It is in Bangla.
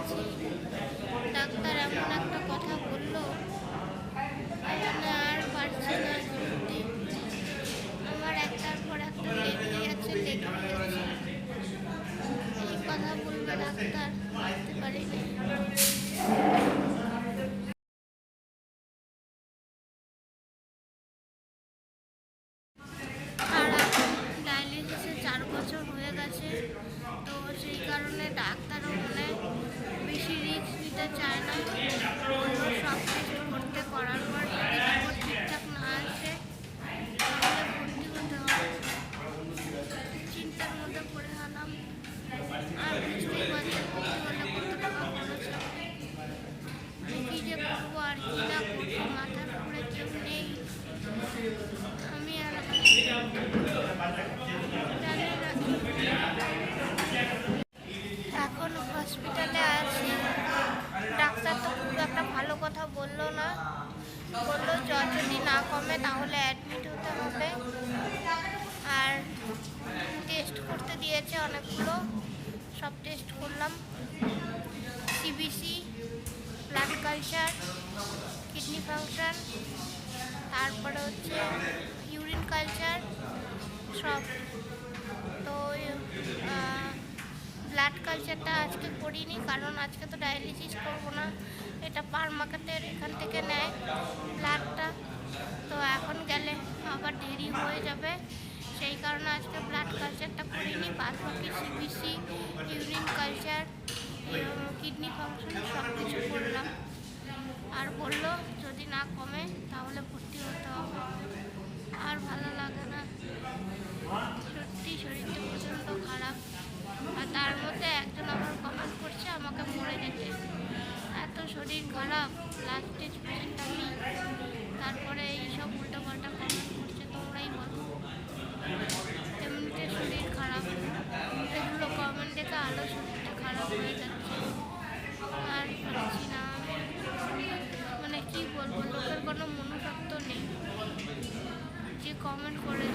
আছি ডাক্তার এমন একটা কথা বলল আর পারছি না শুনতে আমার একটার পর একটা লেগে গেছে লেগে গেছে। এই কথা বলবে ডাক্তার বুঝতে পারিনি চার বছর হয়ে গেছে, তো সেই কারণে ডাক্তার নিতে চায় না সব কিছু করতে করার পর ঠিকঠাক না আসে ভর্তি হতে হবে। চিন্তার মধ্যে পড়ে গেলাম। আর বুঝতেই পারছি ভর্তি হলে কত টাকা খরচ হবে কী যে করব আর কি না করব মাথার উপরে কেউ নেই আমি আর জানি না এখন হসপিটালে আছি ডাক্তার তো খুব একটা ভালো কথা বলল না। বলল জ্বর যদি না কমে তাহলে অ্যাডমিট হতে হবে। আর টেস্ট করতে দিয়েছে অনেকগুলো। সব টেস্ট করলাম। CBC blood culture kidney function তারপরে হচ্ছে ইউরিন কালচার সব। তো ব্লাড কালচারটা আজকে করিনি, কারণ আজকে তো ডায়ালিসিস করব না। এটা পারমাকাতের এখান থেকে নেয় ব্লাডটা তো এখন গেলে আবার দেরি হয়ে যাবে। সেই কারণে আজকে ব্লাড কালচারটা করিনি বাদ বাকি CBC urine culture kidney function সব কিছু করলাম। আর বলল যদি না কমে তাহলে ভর্তি হতে হবে। আর ভালো লাগে না। মধ্যে একজন আবার কমেন্ট করছে, আমাকে মরে যেতে। এত শরীর খারাপ লাস্ট পেশেন্ট আমি। তারপরে এইসব উল্টো পাল্টা কমেন্ট করছে তোমরাই বলো। এমনিতে শরীর খারাপ। এগুলো কমেন্ট দেখে আরও শরীরটা খারাপ হয়ে যাচ্ছে। আর পারছি না। মানে কি বলব, লোকের কোনো মনোভাব তো নেই। যে কমেন্ট করে